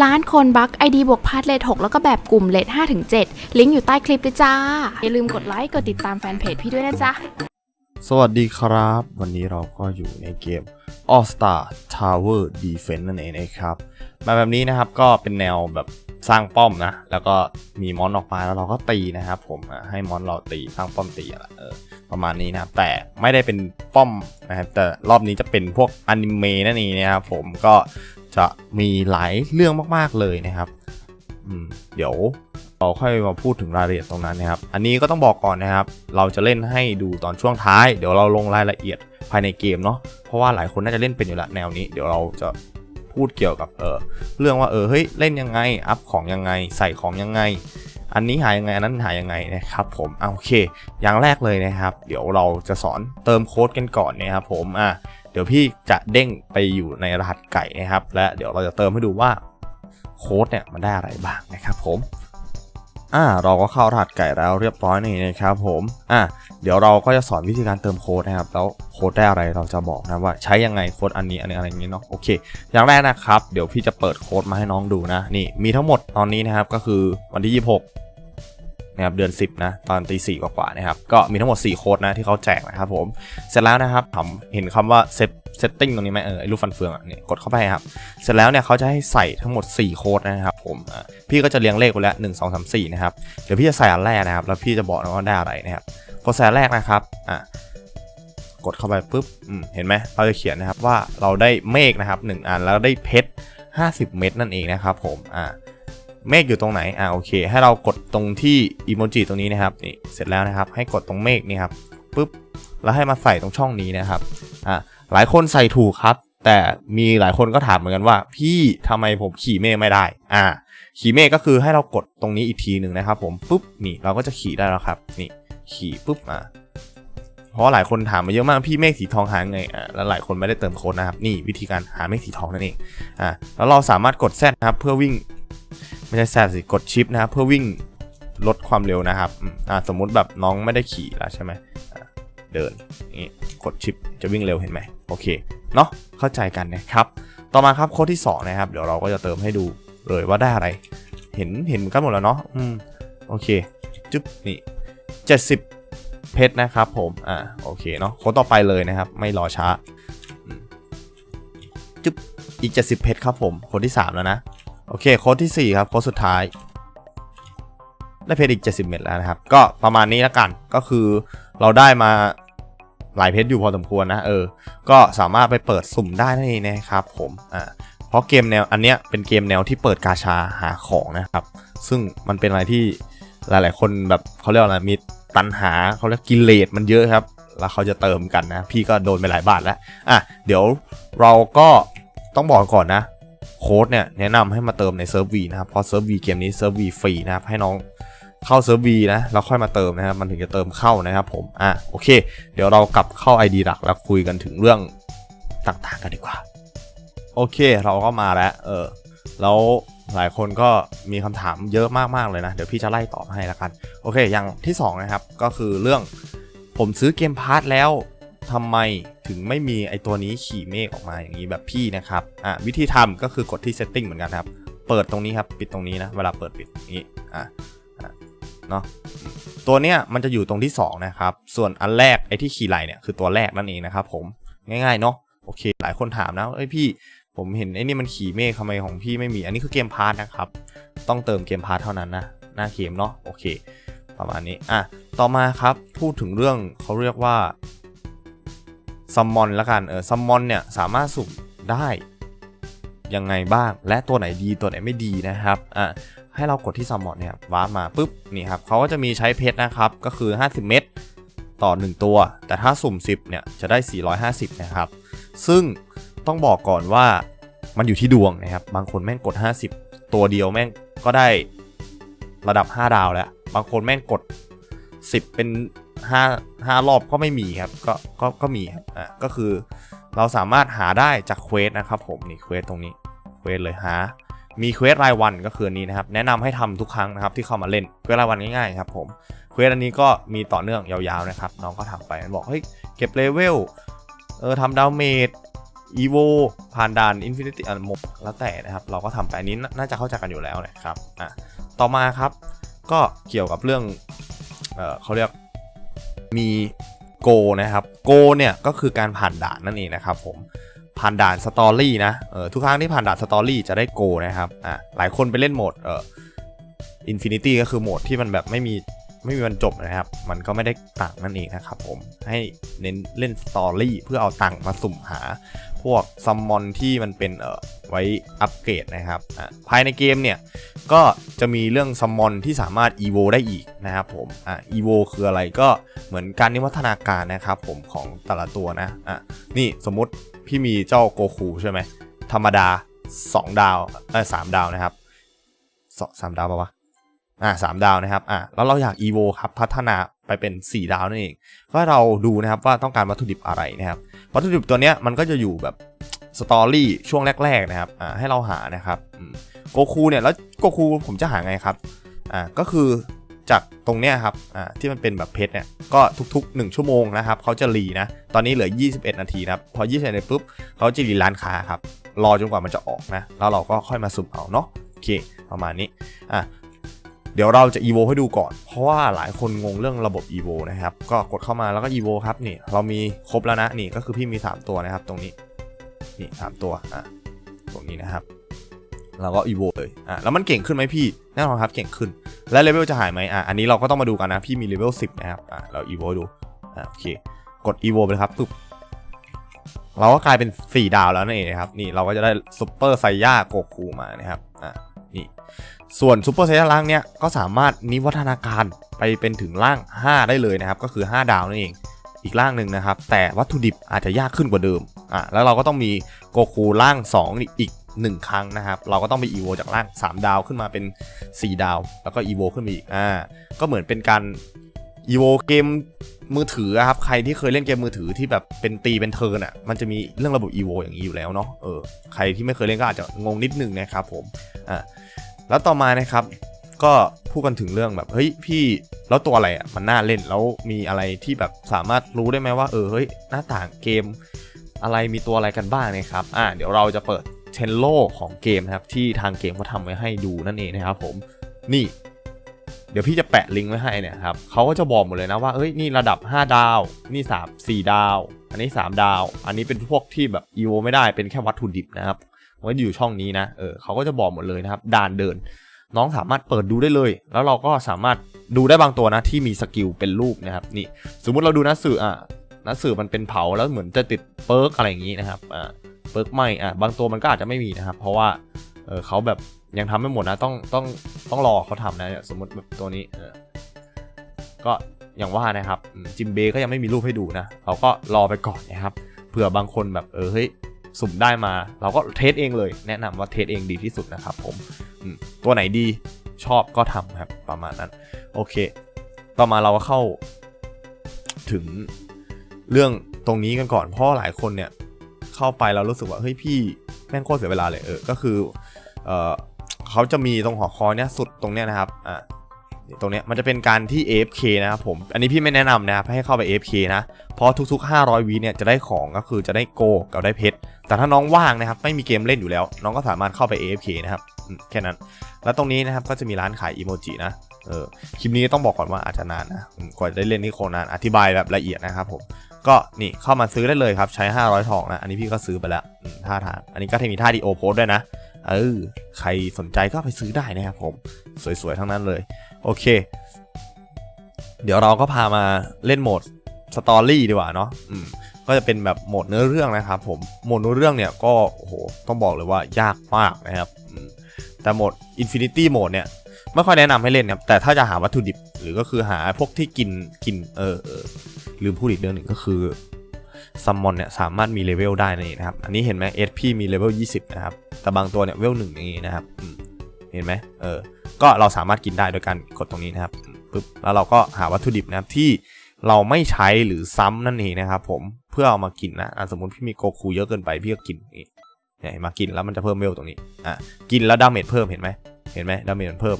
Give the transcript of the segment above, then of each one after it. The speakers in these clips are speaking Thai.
ร้านคนบัก ID บวกพาร์ทเลท6แล้วก็แบบกลุ่มเลท5ถึง7ลิงก์อยู่ใต้คลิปเลยจ้า อย่าลืมกดไลค์ กดติดตามแฟนเพจพี่ด้วยนะจ๊ะ สวัสดีครับ วันนี้เราก็อยู่ในเกม All Star Tower Defense นั่นเองนะครับ มาแบบนี้นะครับก็เป็นแนวแบบสร้างป้อมนะ แล้วก็มีมอนออกมาแล้วเราก็ตีนะครับ ผมให้มอนเราตีสร้างป้อมตีอะไรประมาณนี้นะครับ แต่ไม่ได้เป็นป้อมนะครับแต่รอบนี้จะเป็นพวกอนิเมะนั่นเองนะครับผมก็ จะมีหลายเรื่องมากๆเลยนะครับเดี๋ยวเราค่อยมาพูดถึงรายละเอียดตรงนั้นนะครับ อันนี้ก็ต้องบอกก่อนนะครับ เราจะเล่นให้ดูตอนช่วงท้าย เดี๋ยวเราลงรายละเอียดภายในเกมเนาะ เพราะว่าหลายคนน่าจะเล่นเป็นอยู่ล้วแนวนี้ เดี๋ยวเราจะพูดเกี่ยวกับเออเรื่องว่าเออเฮ้ยเล่นยังไง อัพของยังไง ใส่ของยังไง อันนี้หายยังไง อันนั้นหายังไงนะครับผมอะโอเค อย่างแรกเลยนะครับ เดี๋ยวเราจะสอนเติมโค้ดกันก่อนนะครับผม อะ เดี๋ยวพี่จะเด้งไปอยู่ในรหัสไก่นะครับ และเดี๋ยวเราจะเติมให้ดูว่าโค้ดเนี่ยมันได้อะไรบ้างนะครับผมอ่าเราก็เข้ารหัสไก่แล้วเรียบร้อยนี่นะครับผมอ่าเดี๋ยวเราก็จะสอนวิธีการเติมโค้ดนะครับ แล้วโค้ดได้อะไรเราจะบอกนะว่าใช้ยังไงโค้ดอันนี้อันนี้อะไรอย่างนี้เนาะโอเค อย่างแรกนะครับ เดี๋ยวพี่จะเปิดโค้ดมาให้น้องดูนะนี่มีทั้งหมดตอนนี้นะครับก็คือวันที่ 26 นะครับเดือน 10 นะ ตอนตีสี่กว่าๆนะครับ ก็มีทั้งหมด 4 โค้ดนะที่เขาแจกนะครับผม เสร็จแล้วนะครับผมเห็นคำว่าเซตเซตติ้งตรงนี้ไหมเออไอ้รูปฟันเฟืองอะนี่ยกดเข้าไปครับ เสร็จแล้วเนี่ยเขาจะให้ใส่ทั้งหมด 4 โค้ดนะครับผมพี่ก็จะเรียงเลขไปแล้ว1 2 3 4นะครับ เดี๋ยวพี่จะใส่อันแรกนะครับ แล้วพี่จะบอกนะว่าได้อะไรนะครับพอใส่แรกนะครับอะกดเข้าไปปุ๊บเห็นไหมเราจะเขียนนะครับว่าเราได้เมฆนะครับ1อันแล้วได้เพชร50 เม็ดนั่นเองนะครับผมอะ เมฆอยู่ตรงไหน อะโอเค ให้เรากดตรงที่อีโมจิตรงนี้นะครับ นี่ เสร็จแล้วนะครับ ให้กดตรงเมฆนี่ครับ ปุ๊บ แล้วให้มาใส่ตรงช่องนี้นะครับ อะหลายคนใส่ถูกครับ แต่มีหลายคนก็ถามเหมือนกันว่า พี่ทำไมผมขี่เมฆไม่ได้ อ่า ขี่เมฆก็คือให้เรากดตรงนี้อีกทีหนึ่งนะครับ ผม ปุ๊บ นี่ เราก็จะขี่ได้แล้วครับ นี่ ขี่ปุ๊บ อ่าเพราะหลายคนถามมาเยอะมากพี่เมฆสีทองหาไงอ่าแล้วหลายคนไม่ได้เติมโค้ดนะครับ นี่วิธีการหาเมฆสีทองนั่นเอง อ่า แล้วเราสามารถกดแซดนะครับ เพื่อวิ่ง ไม่ใช่แซดสิกดชิปนะครับเพื่อวิ่งลดความเร็วนะครับอ่าสมมุติแบบน้องไม่ได้ขี่แล้วใช่ไหมเดินอย่างนี้กดชิปจะวิ่งเร็วเห็นไหมโอเคเนาะเข้าใจกันนะครับ ต่อมาครับโค้ดที่ 2 นะครับ เดี๋ยวเราก็จะเติมให้ดูเลยว่าได้อะไร เห็นเห็นกันหมดแล้วเนาะอืมโอเคจึ๊บนี่70 เพชรนะครับผมอ่าโอเคเนาะโค้ดต่อไปเลยนะครับ ไม่รอช้าจึ๊บอีก 70 เพชรครับผมโค้ดที่ 3 แล้วนะ โอเค โค้ดที่ 4 ครับ โค้ดสุดท้าย ได้เพชรอีก 70 เม็ดแล้วนะครับ ก็ประมาณนี้แล้วกัน ก็คือเราได้มาหลายเพชรอยู่พอสมควรนะ เออ ก็สามารถไปเปิดสุ่มได้นั่นเองนะครับผม อ่า เพราะเกมแนวอันเนี้ยเป็นเกมแนวที่เปิดกาชาหาของนะครับ ซึ่งมันเป็นอะไรที่หลาย ๆ คนแบบเขาเรียกว่าอะไรมีตันหาเขาเรียกกิเลสมันเยอะครับ แล้วเขาจะเติมกันนะ พี่ก็โดนไปหลายบาทแล้ว อะ เดี๋ยวเราก็ต้องบอกก่อนนะ โค้ดเนี่ยแนะนำให้มาเติมในเซิร์ฟวีนะครับเพราะเซิร์ฟวีเกมนี้เซิร์ฟวีฟรีนะครับให้น้องเข้าเซิร์ฟวีนะแล้วค่อยมาเติมนะครับมันถึงจะเติมเข้านะครับผมอะโอเค เดี๋ยวเรากลับเข้า ID หลักแล้วคุยกันถึงเรื่องต่างๆกันดีกว่า โอเคเราก็มาแล้วเออแล้วหลายคนก็มีคำถามเยอะมากๆเลยนะ เดี๋ยวพี่จะไล่ตอบให้ละกัน โอเค อย่างที่สองนะครับก็คือเรื่องผมซื้อเกมพาร์ทแล้ว ทำไมถึงไม่มีไอตัวนี้ขี่เมฆออกมาอย่างนี้แบบพี่นะครับอะวิธีทำก็คือกดที่ setting เหมือนกันครับ เปิดตรงนี้ครับปิดตรงนี้นะเวลาเปิดปิดอย่างนี้อะเนาะตัวเนี้ยมันจะอยู่ตรงที่ 2 นะครับ ส่วนอันแรกไอที่ขี่ไหลเนี่ยคือตัวแรกนั่นเองนะครับผมง่ายๆเนาะโอเค หลายคนถามนะเอ้ยพี่ผมเห็นไอ้นี่มันขี่เมฆทำไมของพี่ไม่มี อันนี้คือเกมพาร์ทนะครับ ต้องเติมเกมพาร์ทเท่านั้นนะหน้าเกมเนาะโอเค ประมาณนี้อะต่อมาครับพูดถึงเรื่องเขาเรียกว่า ซัมมอนละกันเออซัมมอนเนี่ยสามารถสุ่มได้ยังไงบ้าง และตัวไหนดีตัวไหนไม่ดีนะครับอะให้เรากดที่ซัมมอนเนี่ยว้ามาปุ๊บนี่ครับเขาก็จะมีใช้เพชรนะครับก็คือ 50 เม็ดต่อ 1 ตัว แต่ถ้าสุ่ม 10เนี่ยจะได้ 450 นะครับ ซึ่งต้องบอกก่อนว่ามันอยู่ที่ดวงนะครับ บางคนแม่งกด 50 ตัวเดียวแม่งก็ได้ระดับ 5 ดาวแล้ว บางคนแม่งกด 10 เป็น ห้าห้ารอบก็ไม่มีครับก็ก็ก็มีครับอะก็คือเราสามารถหาได้จากเควสนะครับผมนี่เควสตรงนี้เควสเลยหา มีเควสรายวันก็คือนี้นะครับ แนะนำให้ทำทุกครั้งนะครับที่เข้ามาเล่นเควสรายวันง่ายๆครับผมเควสอันนี้ก็มีต่อเนื่องยาวๆนะครับน้องก็ทำไปบอกเฮ้ยเก็บเลเวลเออทำดาเมจอีโวผ่านด่านอินฟินิตี้อันหมดแล้วแต่นะครับเราก็ทำไปอันนี้น่าน่าจะเข้าใจกันอยู่แล้วนะครับอะต่อมาครับก็เกี่ยวกับเรื่องเออเขาเรียก มีโกนะครับโกเนี่ยก็คือการผ่านด่านนั่นเองนะครับผมผ่านด่านสตอรี่นะเออทุกครั้งที่ผ่านด่านสตอรี่จะได้โกนะครับอะหลายคนไปเล่นโหมดเอ่ออินฟินิตี้ก็คือโหมดที่มันแบบไม่มี ไม่มีวันจบนะครับ มันก็ไม่ได้ตังค์นั่นเองนะครับผมให้เน้นเล่นสตอรี่เพื่อเอาตังค์มาสุ่มหา พวกซัมมอนที่มันเป็นเอ่อไว้อัปเกรดนะครับอะภายในเกมเนี่ยก็จะมีเรื่องซัมมอนที่สามารถ EVO ได้อีกนะครับผมอะ EVO คืออะไรก็เหมือนการนิวัฒนาการนะครับผมของแต่ละตัวนะอะนี่สมมติพี่มีเจ้าโกคูใช่ไหมธรรมดา 2 ดาวเออสามดาวนะครับสามดาวปะวะ อ่าสามดาวนะครับอ่าแล้วเราอยาก EVO ครับพัฒนาไปเป็น 4 ดาวนั่นเอง ก็เราดูนะครับว่าต้องการวัตถุดิบอะไรนะครับ วัตถุดิบตัวเนี้ยมันก็จะอยู่แบบสตอรี่ช่วงแรกๆนะครับอ่าให้เราหานะครับโกคูเนี่ยแล้วโกคูผมจะหาไงครับอ่าก็คือจากตรงเนี้ยครับอ่าที่มันเป็นแบบเพชรเนี่ยก็ทุก ๆ 1 ชั่วโมงนะครับเขาจะรีนะตอนนี้เหลือ 21 นาทีนะครับพอ 21นาทีปุ๊บเขาจะรีร้านค้าครับรอจนกว่ามันจะออกนะแล้วเราก็ค่อยมาสุ่มเอาเนาะโอเคประมาณนี้อะ เดี๋ยวเราจะ evo ให้ดูก่อน เพราะว่าหลายคนงงเรื่องระบบ evo นะครับ ก็กดเข้ามาแล้วก็ evo ครับนี่เรามีครบแล้วนะนี่ก็คือพี่มี 3 ตัวนะครับ ตรงนี้นี่สามตัวอะตรงนี้นะครับเราก็ evo เลยอะแล้วมันเก่งขึ้นไหมพี่แน่นอนครับเก่งขึ้น แล้วเลเวลจะหายไหมอะอันนี้เราก็ต้องมาดูกันนะพี่มีเลเวล10 นะครับอะเรา evo ดูอะโอเคกด evo ไปเลยครับปึ๊บเราก็กลายเป็น 4 ดาวแล้วนั่นเองนะครับนี่เราก็จะได้ซูเปอร์ไซย่าโกคูมานะครับอะ นี่ ส่วนซูเปอร์ไซย่าล่างเนี้ยก็สามารถนิวัฒนาการไปเป็นถึงล่าง 5 ได้เลยนะครับ ก็คือ 5 ดาวนั่นเอง อีกล่างหนึ่งนะครับ แต่วัตถุดิบอาจจะยากขึ้นกว่าเดิมอะแล้วเราก็ต้องมีโกคูล่าง 2 อีก 1 ครั้งนะครับ เราก็ต้องไปอีโวจากล่าง 3 ดาวขึ้นมาเป็น 4 ดาว แล้วก็อีโวขึ้นมาอีกอ่าก็เหมือนเป็นการอีโวเกม มือถือครับใครที่เคยเล่นเกมมือถือที่แบบเป็นตีเป็นเทิร์นอะมันจะมีเรื่องระบบอีโวอย่างนี้อยู่แล้วเนาะเออใครที่ไม่เคยเล่นก็อาจจะงงนิดนึงนะครับผมอ่าแล้วต่อมานะครับก็พูดกันถึงเรื่องแบบเฮ้ยพี่แล้วตัวอะไรอะมันน่าเล่นแล้วมีอะไรที่แบบสามารถรู้ได้ไหมว่าเออเฮ้ยหน้าต่างเกม อะไรมีตัวอะไรกันบ้างนะครับอ่าเดี๋ยวเราจะเปิดเทนโลของเกมนะครับที่ทางเกมเขาทำไว้ให้ดูนั่นเองนะครับผมนี่ เดี๋ยวพี่จะแปะลิงก์ไว้ให้เนี่ยครับเขาก็จะบอกหมดเลยนะว่าเอ้ยนี่ระดับ 5 ดาว นี่3 4 ดาว อันนี้ 3 ดาว อันนี้เป็นพวกที่แบบอีโวไม่ได้เป็นแค่วัตถุดิบนะครับไว้อยู่ช่องนี้นะเออเขาก็จะบอกหมดเลยนะครับด่านเดิน น้องสามารถเปิดดูได้เลย แล้วเราก็สามารถดูได้บางตัวนะที่มีสกิลเป็นรูปนะครับนี่สมมุติเราดูนัสืออะนัสือมันเป็นเผาแล้วเหมือนจะติดเปิร์กอะไรอย่างนี้นะครับอ่าเปิร์กไม่อะบางตัวมันก็อาจจะไม่มีนะครับ เพราะว่าเออเขาแบบ ยังทำไม่หมดนะต้องต้องต้องรอเขาทำนะสมมติแบบตัวนี้เออก็อย่างว่านะครับจิมเบก็ยังไม่มีรูปให้ดูนะเราก็รอไปก่อนนะครับเผื่อบางคนแบบเออเฮ้ยสุ่มได้มา เราก็เทสเองเลย แนะนำว่าเทสเองดีที่สุดนะครับผมตัวไหนดีชอบก็ทำครับประมาณนั้น โอเค ต่อมาเราก็เข้าถึงเรื่องตรงนี้กันก่อนเพราะหลายคนเนี่ยเข้าไปแล้วรู้สึกว่าเฮ้ยพี่แม่งโคตรเสียเวลาเลยเออก็คือเออ เขาจะมีตรงหอคอยเนี่ยสุดตรงเนี้ยนะครับอะนี่ตรงเนี้ยมันจะเป็นการที่ AFK นะครับผม อันนี้พี่ไม่แนะนำนะครับให้เข้าไป AFK นะ เพราะทุก ๆ 500วิเนี่ยจะได้ของก็คือจะได้โกกับได้เพชร แต่ถ้าน้องว่างนะครับไม่มีเกมเล่นอยู่แล้ว น้องก็สามารถเข้าไป AFK นะครับแค่นั้น แล้วตรงนี้นะครับก็จะมีร้านขายอีโมจินะ เออคลิปนี้ต้องบอกก่อนว่าอาจจะนานนะ กว่าจะได้เล่นนี่โคนาน อธิบายแบบละเอียดนะครับผม ก็นี่เข้ามาซื้อได้เลยครับใช้ 500ทองนะ อันนี้พี่ก็ซื้อไปแล้วท่าทาง อันนี้ก็จะมีท่าดีโอโพสด้วยนะ เออใครสนใจก็ไปซื้อได้นะครับผม สวยๆทั้งนั้นเลย โอเค เดี๋ยวเราก็พามาเล่นโหมดสตอรี่ดีกว่าเนาะอืมก็จะเป็นแบบโหมดเนื้อเรื่องนะครับผมโหมดเนื้อเรื่องเนี่ยก็โอ้โหต้องบอกเลยว่ายากมากนะครับแต่โหมด Infinity Mode เนี่ยไม่ค่อยแนะนำให้เล่นครับแต่ถ้าจะหาวัตถุดิบหรือก็คือหาพวกที่กินกินเออเออลืมพูดอีกเรื่องหนึ่งก็คือ ซัมมอนเนี่ยสามารถมีเลเวลได้นั่นะครับ อันนี้เห็นไหม SP มีเลเวล20 นะครับ แต่บางตัวเนี่ยเวลหนึ่งอย่างงี้นะครับ เห็นไหมเออ ก็เราสามารถกินได้โดยการกดตรงนี้นะครับปึ๊บ แล้วเราก็หาวัตถุดิบนะครับที่เราไม่ใช้หรือซ้ำนั่นเองนะครับผม เพื่อเอามากินนะอะสมมติพี่มีโกคูเยอะเกินไปพี่ก็กินนี่เนี่ยเห็นมากินแล้วมันจะเพิ่มเวลตรงนี้ อะ กินแล้วดาเมจเพิ่มเห็นไหมเห็นไหมดาเมจมันเพิ่ม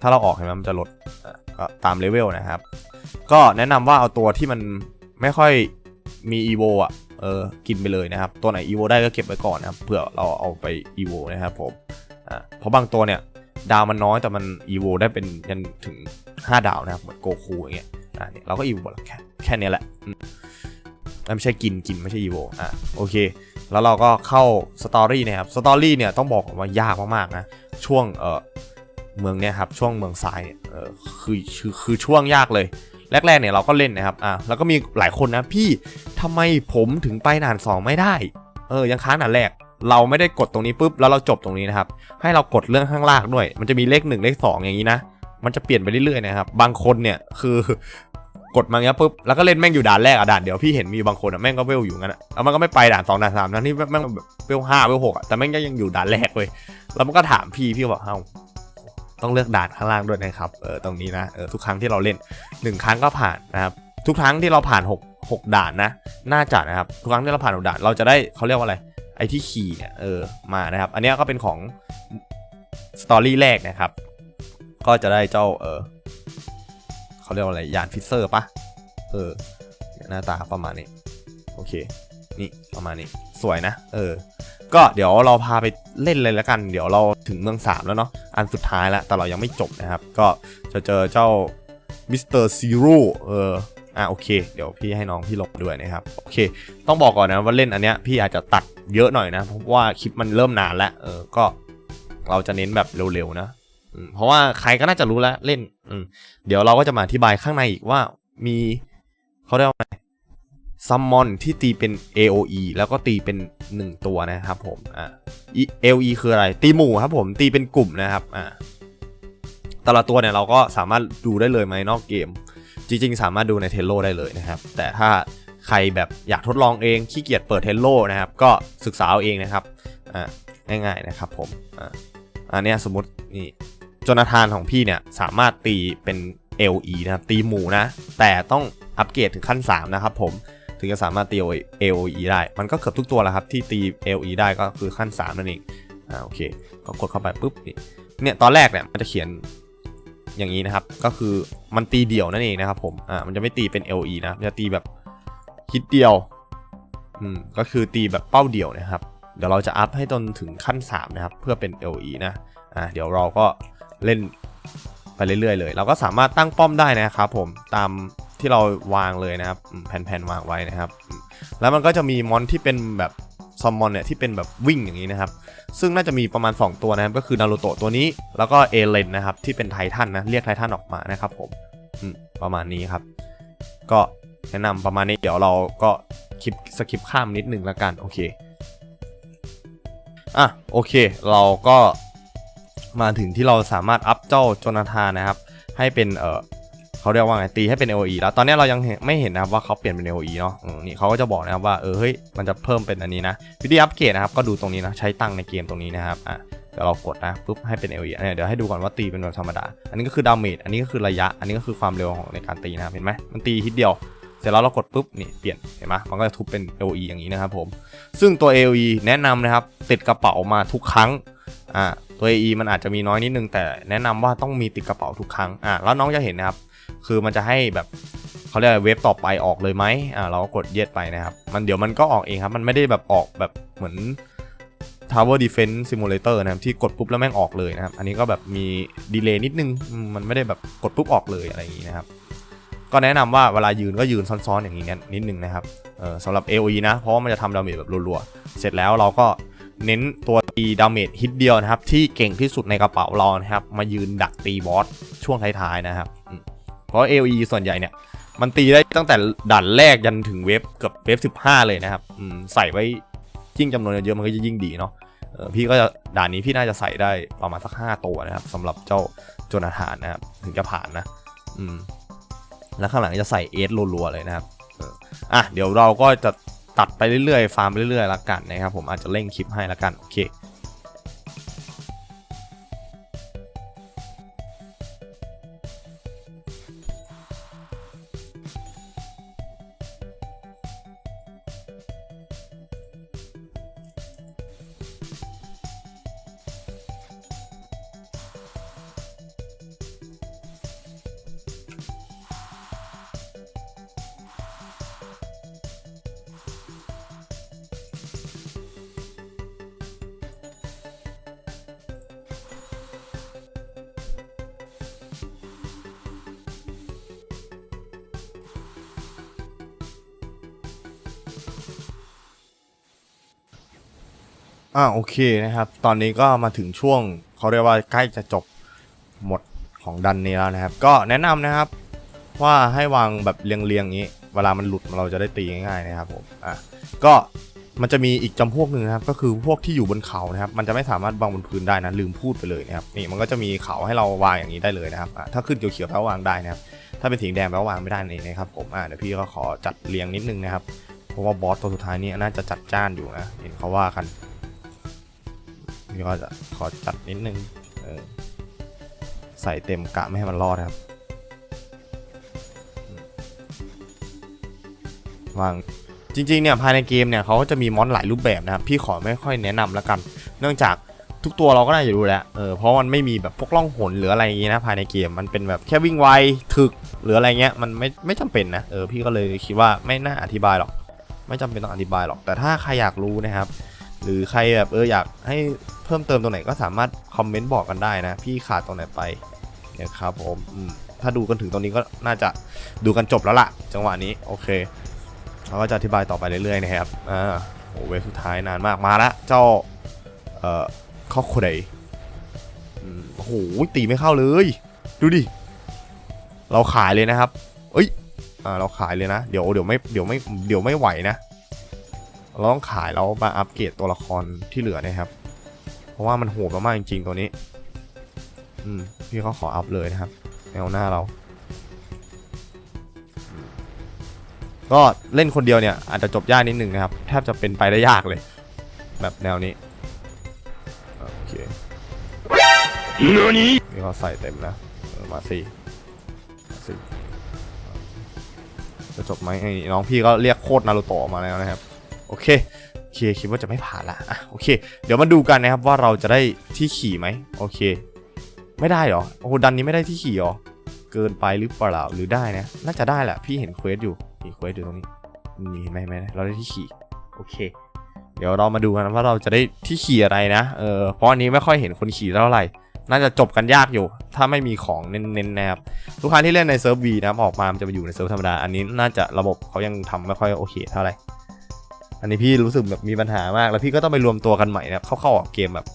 ถ้าเราออกเห็นไหมมันจะลดอะก็ตามเลเวลนะครับ ก็แนะนำว่าเอาตัวที่มันไม่ค่อย มีอีโวอะเออกินไปเลยนะครับ ตัวไหนอีโวได้ก็เก็บไว้ก่อนนะครับเผื่อเราเอาไปอีโวนะครับผมอะเพราะบางตัวเนี่ยดาวมันน้อยแต่มันอีโวได้เป็นยันถึง 5 ดาวนะครับเหมือนโกคูอย่างเงี้ยอะเนี่ยเราก็อีโวแค่แค่นี้แหละไม่ใช่กินกินไม่ใช่อีโวอะโอเค แล้วเราก็เข้าสตอรี่นะครับสตอรี่เนี่ยต้องบอกก่อนว่ายากมากๆนะช่วงเออเมืองเนี่ยครับช่วงเมืองทรายเนี่ยเออคือคือคือช่วงยากเลย แรกๆเนี่ยเราก็เล่นนะครับอะแล้วก็มีหลายคนนะพี่ทำไมผมถึงไปด่านสองไม่ได้เออยังค้างด่านแรกเราไม่ได้กดตรงนี้ปุ๊บแล้วเราจบตรงนี้นะครับให้เรากดเรื่องข้างล่างด้วย มันจะมีเลขหนึ่งเลขสองอย่างนี้นะ มันจะเปลี่ยนไปเรื่อยๆนะครับบางคนเนี่ยคือกดมาเงี้ยปุ๊บแล้วก็เล่นแม่งอยู่ด่านแรกอะด่านเดียวพี่เห็นมีบางคนอะแม่งก็เวลอยู่งั้นอะแล้วมันก็ไม่ไปด่านสองด่านสามนั้นที่แม่งแบบเวลห้าเวลหกอะแต่แม่งก็ยังอยู่ด่านแรกเว้ยแล้วมันก็ถามพี่พี่บอกเอ้า ต้องเลือกด่านข้างล่างด้วยนะครับเออตรงนี้นะเออทุกครั้งที่เราเล่นหนึ่งครั้งก็ผ่านนะครับทุกครั้งที่เราผ่านหกหกด่านนะ น่าจะนะครับ ทุกครั้งที่เราผ่านหกด่าน เราจะได้เขาเรียกว่าอะไร ไอที่ขี่เนี่ยเออ มานะครับ อันนี้ก็เป็นของสตอรี่แรกนะครับ ก็จะได้เจ้า เออเขาเรียกว่าอะไร ยานฟิเซอร์ปะเออ หน้าตาประมาณนี้ โอเค นี่ประมาณนี้ สวยนะ เออ ก็เดี๋ยวเราพาไปเล่นเลยแล้วกัน เดี๋ยวเราถึงเมืองสามแล้วเนาะอันสุดท้ายแล้วแต่เรายังไม่จบนะครับ ก็จะเจอเจ้ามิสเตอร์ซีโร่เอออะโอเค เดี๋ยวพี่ให้น้องพี่ลงด้วยนะครับโอเค ต้องบอกก่อนนะว่าเล่นอันเนี้ยพี่อาจจะตัดเยอะหน่อยนะเพราะว่าคลิปมันเริ่มนานแล้วเออก็เราจะเน้นแบบเร็วๆนะเพราะว่าใครก็น่าจะรู้แล้วเล่นอืเดี๋ยวเราก็จะมาอธิบายข้างในอีกว่ามีเขาเรียกว่าไง ซัมมอนที่ตีเป็น AOE แล้วก็ตีเป็น 1 ตัวนะครับผมอ่า AOE คืออะไร ตีหมู่ครับผมตีเป็นกลุ่มนะครับอ่าแต่ละตัวเนี่ยเราก็สามารถดูได้เลยไหมนอกเกม จริง ๆ สามารถดูในเทโลได้เลยนะครับ แต่ถ้าใครแบบอยากทดลองเองขี้เกียจเปิดเทโลนะครับ ก็ศึกษาเอาเองนะครับอ่าง่ายๆนะครับผมอ่าอันนี้สมมตินี่จนาธานของพี่เนี่ยสามารถตีเป็น LE นะครับตีหมู่นะ แต่ต้องอัปเกรดถึงขั้น 3 นะครับผม ถึงจะสามารถตี AOE ได้ มันก็เกือบทุกตัวแล้วครับที่ตี LE ได้ก็คือขั้น 3 นั่นเอง อ่าโอเค ก็กดเข้าไปปุ๊บนี่เนี่ยตอนแรกเนี่ยมันจะเขียนอย่างนี้นะครับ ก็คือมันตีเดี่ยวนั่นเองนะครับผม อ่า มันจะไม่ตีเป็น LE นะ มันจะตีแบบฮิตเดียว อืม ก็คือตีแบบเป้าเดี่ยวนะครับ เดี๋ยวเราจะอัพให้จนถึงขั้น 3 นะครับ เพื่อเป็น LE นะ อ่า เดี๋ยวเราก็เล่นไปเรื่อยๆเลย เราก็สามารถตั้งป้อมได้นะครับผม ตาม ที่เราวางเลยนะครับแผ่นๆวางไว้นะครับ แล้วมันก็จะมีมอนที่เป็นแบบซอมมอนเนี่ยที่เป็นแบบวิ่งอย่างนี้นะครับ ซึ่งน่าจะมีประมาณ 2 ตัวนะครับก็คือนารูโตะตัวนี้ แล้วก็เอเลนนะครับที่เป็นไททันนะเรียกไททันออกมานะครับผมประมาณนี้ครับ ก็แนะนำประมาณนี้เดี๋ยวเราก็คลิปสกิปข้ามนิดหนึ่งแล้วกันโอเคอะโอเค เราก็มาถึงที่เราสามารถอัพเจ้าโจนาธานนะครับ ให้เป็นเอ่อ เขาเรียกว่าไงตีให้เป็น LOE แล้วตอนนี้เรายังไม่เห็นนะครับว่าเขาเปลี่ยนเป็น LOE เนาะนี่เขาก็จะบอกนะครับว่าเออเฮ้ยมันจะเพิ่มเป็นอันนี้นะวิธีอัปเกรดนะครับก็ดูตรงนี้นะใช้ตังในเกมตรงนี้นะครับอะเดี๋ยวเรากดนะปุ๊บให้เป็น LE เนี่ยเดี๋ยวให้ดูก่อนว่าตีเป็นแบบธรรมดา อันนี้ก็คือดาเมจอันนี้ก็คือระยะ อันนี้ก็คือความเร็วของในการตีนะครับเห็นไหมมันตีทีเดียวเสร็จแล้วเรากดปุ๊บนี่เปลี่ยนเห็นไหมมันก็จะทุบเป็น LE อย่างนี้นะครับผม ซึ่งตัว LE แนะนำนะครับติดกระเป๋ามาทุกครั้งอ่าตัว AE มันอาจจะมีน้อยนิดนึงแต่แนะนำว่าต้องมีติดกระเป๋าทุกครั้งอ่าแล้วน้องจะเห็นนะครับ คือมันจะให้แบบเขาเรียกเวฟต่อไปออกเลยไหมอ่าเราก็กดเย็ดไปนะครับ มันเดี๋ยวมันก็ออกเองครับ มันไม่ได้แบบออกแบบเหมือน Tower Defense Simulator นะครับที่กดปุ๊บแล้วแม่งออกเลยนะครับ อันนี้ก็แบบมีดีเลย์นิดนึง มันไม่ได้แบบกดปุ๊บออกเลยอะไรอย่างนี้นะครับ ก็แนะนำว่าเวลายืนก็ยืนซ้อนๆอย่างนี้นิดนึงนะครับเออสำหรับ AOE นะ เพราะว่ามันจะทำดาเมจแบบรัวๆ เสร็จแล้วเราก็เน้นตัวตีดาเมจฮิตเดียวนะครับ ที่เก่งที่สุดในกระเป๋าเรานะครับ มายืนดักตีบอสช่วงท้ายๆนะครับ เพราะ AOE ส่วนใหญ่เนี่ย มันตีได้ตั้งแต่ด่านแรกยันถึงเวฟเกือบเวฟ15 เลยนะครับใส่ไว้ยิ่งจำนวนเยอะมันก็จะยิ่งดีเนาะพี่ก็จะด่านนี้พี่น่าจะใส่ได้ประมาณสัก 5 ตัวนะครับสำหรับเจ้าโจนาธานนะครับถึงจะผ่านนะอืมแล้วข้างหลังจะใส่เอสรัวๆเลยนะครับอออะเดี๋ยวเราก็จะตัดไปเรื่อยๆ ฟาร์มไปเรื่อยๆละกันนะครับผมอาจจะเร่งคลิปให้ละกันโอเค อ่าโอเคนะครับ ตอนนี้ก็มาถึงช่วงเขาเรียกว่าใกล้จะจบหมดของดันนี้แล้วนะครับ ก็แนะนำนะครับว่าให้วางแบบเรียงๆอย่างนี้ เวลามันหลุดเราจะได้ตีง่ายๆนะครับผมอะก็มันจะมีอีกจำพวกหนึ่งนะครับ ก็คือพวกที่อยู่บนเขานะครับ มันจะไม่สามารถวางบนพื้นได้นะลืมพูดไปเลยนะครับนี่มันก็จะมีเขาให้เราวางอย่างนี้ได้เลยนะครับอะถ้าขึ้นเขียวๆแปลว่าวางได้นะครับ ถ้าเป็นสีแดงแปลว่าวางไม่ได้นี่นะครับผมอะเดี๋ยวพี่ก็ขอจัดเรียงนิดนึงนะครับเพราะว่าบอสตัวสุดท้ายนี้น่าจะจัดจ้านอยู่นะเห็นเขาว่ากัน ก็จะขอจัดนิดนึงเออใส่เต็มกะไม่ให้มันรอดนะครับ วางจริงๆเนี่ยภายในเกมเนี่ยเขาก็จะมีมอนหลายรูปแบบนะครับพี่ขอไม่ค่อยแนะนำแล้วกัน เนื่องจากทุกตัวเราก็น่าจะรู้แล้วเออเพราะมันไม่มีแบบพวกล่องหนหรืออะไรอย่างงี้นะภายในเกมมันเป็นแบบแค่วิ่งไวถึกหรืออะไรเงี้ยมันไม่ไม่จำเป็นนะเออพี่ก็เลยคิดว่าไม่น่าอธิบายหรอก ไม่จำเป็นต้องอธิบายหรอกแต่ถ้าใครอยากรู้นะครับ หรือใครแบบเอออยากให้ เพิ่มเติมตรงไหนก็สามารถคอมเมนต์บอกกันได้นะ พี่ขาดตรงไหนไปนะครับผมถ้าดูกันถึงตรงนี้ก็น่าจะดูกันจบแล้วล่ะ จังหวะนี้โอเคเราก็จะอธิบายต่อไปเรื่อยๆนะครับอ่าโอ้เวฟสุดท้ายนานมากมาละเจ้าเอ่อข้อโคดยโอ้โหตีไม่เข้าเลย ดูดิ เราขายเลยนะครับ เอ้ยอ่าเราขายเลยนะ เดี๋ยวเดี๋ยวไม่เดี๋ยวไม่เดี๋ยวไม่ไหวนะเราต้องขายแล้วมาอัปเกรดตัวละครที่เหลือนะครับ ราะว่ามันโหดมากๆจริงๆตัวนี้ อืมพี่เขาขออัพเลยนะครับแนวหน้าเรา ก็เล่นคนเดียวเนี่ย อาจจะจบยากนิดหนึ่งนะครับ แทบจะเป็นไปได้ยากเลย แบบแนวนี้ โอเคนี่ก็ใส่เต็มนะเออมาสี่มาสี่จะจบไหมไอ้น้องพี่ก็เรียกโคตรนารูโตะมาแล้วนะครับ โอเคโอ เคคิดว่าจะไม่ผ่านละอะโอเค เดี๋ยวมาดูกันนะครับว่าเราจะได้ที่ขี่ไหมโอเค ไม่ได้เหรอโอ้โหดันนี้ไม่ได้ที่ขี่เหรอเกินไปหรือเปล่าหรือได้นะ น่าจะได้แหละพี่เห็นเควสอยู่มีเควสอยู่ตรงนี้มีเห็นไหมไหมเราได้ที่ขี่โอเค เดี๋ยวเรามาดูกันว่าเราจะได้ที่ขี่อะไรนะเออเพราะอันนี้ไม่ค่อยเห็นคนขี่เท่าไหร่น่าจะจบกันยากอยู่ ถ้าไม่มีของเน้นๆนะครับทุกครั้งที่เล่นในเซิร์ฟวีนะออกมามันจะไปอยู่ในเซิร์ฟธรรมดา อันนี้น่าจะระบบเขายังทำไม่ค่อยโอเคเท่าไหร่ อันนี้พี่รู้สึกแบบมีปัญหามาก แล้วพี่ก็ต้องไปรวมตัวกันใหม่นะครับเข้าๆออกเกมแบบ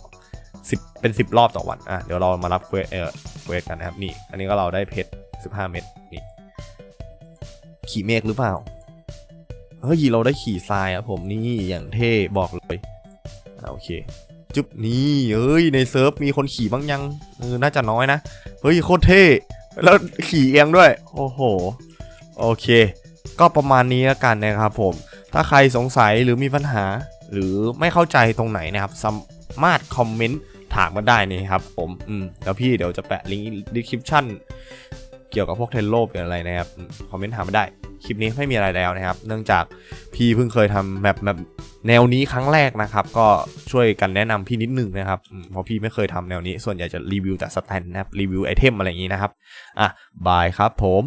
สิบเป็นสิบรอบต่อวันอะเดี๋ยวเรามารับเควสเออเควสกันนะครับนี่ อันนี้ก็เราได้เพชรสิบห้าเม็ดนี่ขี่เมฆหรือเปล่าเฮ้ยเราได้ขี่ทรายครับผมนี่อย่างเท่บอกเลยอะโอเคจุ๊บนี่เฮ้ยในเซิร์ฟมีคนขี่บ้างยังเออน่าจะน้อยนะเฮ้ยโคตรเท่แล้วขี่เอียงด้วย โอ้โห โอเค ก็ประมาณนี้แล้วกันนะครับผม ถ้าใครสงสัยหรือมีปัญหา หรือไม่เข้าใจตรงไหนนะครับสามารถคอมเมนต์ถามมาได้นะครับผมอืมแล้วพี่เดี๋ยวจะแปะลิงก์ดีคริปชั่นเกี่ยวกับพวกเทนโลหรืออะไรนะครับคอมเมนต์ถามมาได้ คลิปนี้ไม่มีอะไรแล้วนะครับ เนื่องจากพี่เพิ่งเคยทำแบบแบบแนวนี้ครั้งแรกนะครับ ก็ช่วยกันแนะนำพี่นิดนึงนะครับเพราะพี่ไม่เคยทำแนวนี้ ส่วนใหญ่จะรีวิวแต่สแตนนะครับรีวิวไอเทมอะไรอย่างนี้นะครับ อะบายครับผม